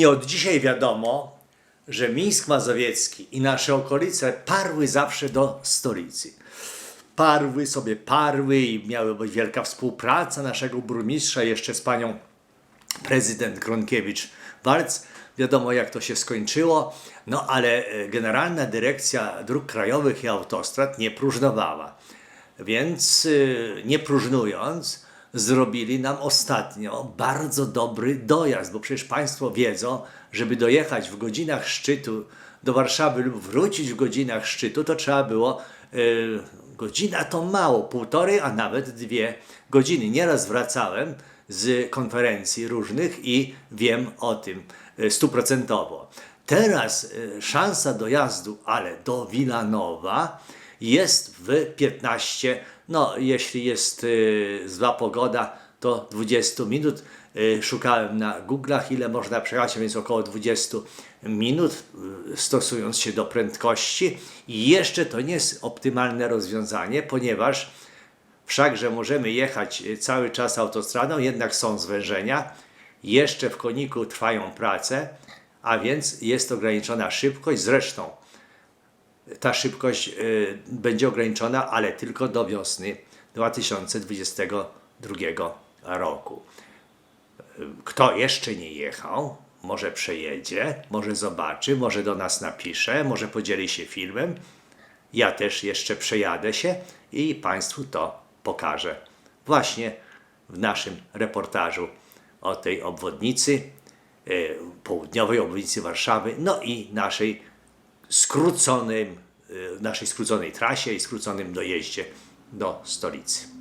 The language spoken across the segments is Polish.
Nie od dzisiaj wiadomo, że Mińsk Mazowiecki i nasze okolice parły zawsze do stolicy. Parły sobie parły i miała być wielka współpraca naszego burmistrza jeszcze z panią prezydent Gronkiewicz-Walc. Wiadomo, jak to się skończyło, no ale e, Generalna Dyrekcja Dróg Krajowych i Autostrad nie próżnowała. Więc y, nie próżnując, zrobili nam ostatnio bardzo dobry dojazd, bo przecież Państwo wiedzą, żeby dojechać w godzinach szczytu do Warszawy lub wrócić w godzinach szczytu, to trzeba było y, godzina to mało, półtorej, a nawet dwie godziny. Nieraz wracałem z konferencji różnych i wiem o tym y, stuprocentowo. Teraz y, szansa dojazdu, ale do Wilanowa jest w 15, no jeśli jest y, zła pogoda, to 20 minut. Y, szukałem na Google'ach, ile można przejechać, więc około 20 minut, y, stosując się do prędkości. I jeszcze to nie jest optymalne rozwiązanie, ponieważ Wszakże możemy jechać y, cały czas autostradą, jednak są zwężenia. Jeszcze w koniku trwają prace, a więc jest ograniczona szybkość. Zresztą ta szybkość y, będzie ograniczona, ale tylko do wiosny 2022 roku. Y, Kto jeszcze nie jechał, może przejedzie, może zobaczy, może do nas napisze, może podzieli się filmem. Ja też jeszcze przejadę się i Państwu to pokażę. Właśnie w naszym reportażu o tej obwodnicy, y, południowej obwodnicy Warszawy, no i naszej skróconym, y, naszej skróconej trasie i skróconym dojeździe do stolicy.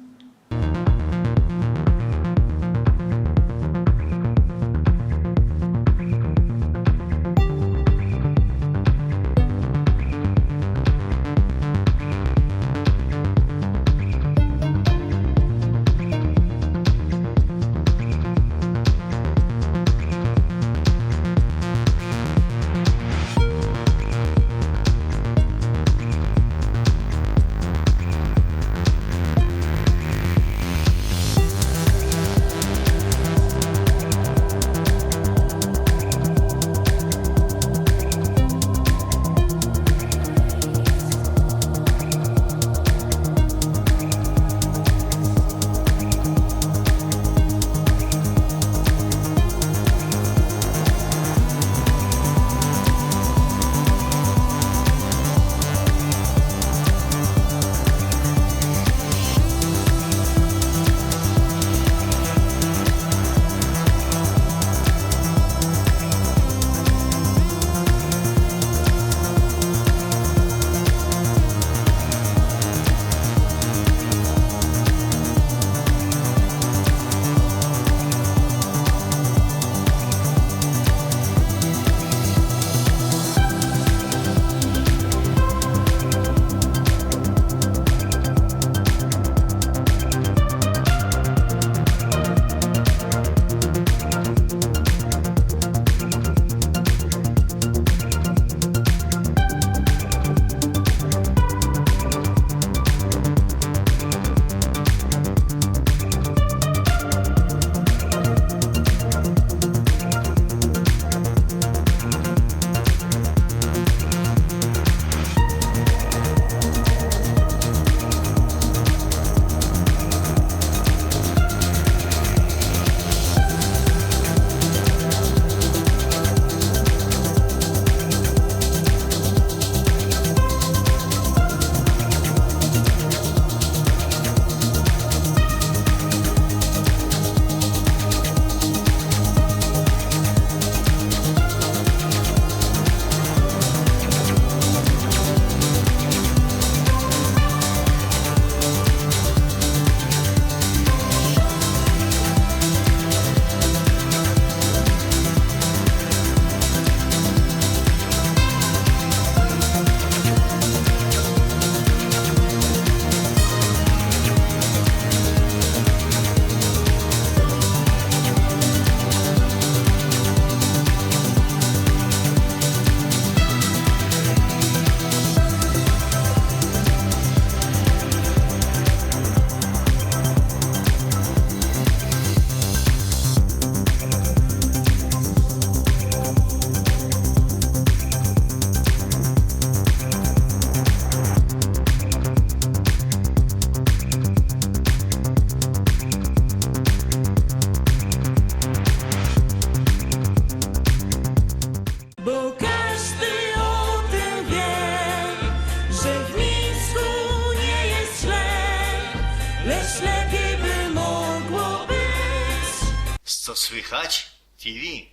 Słychać? TV.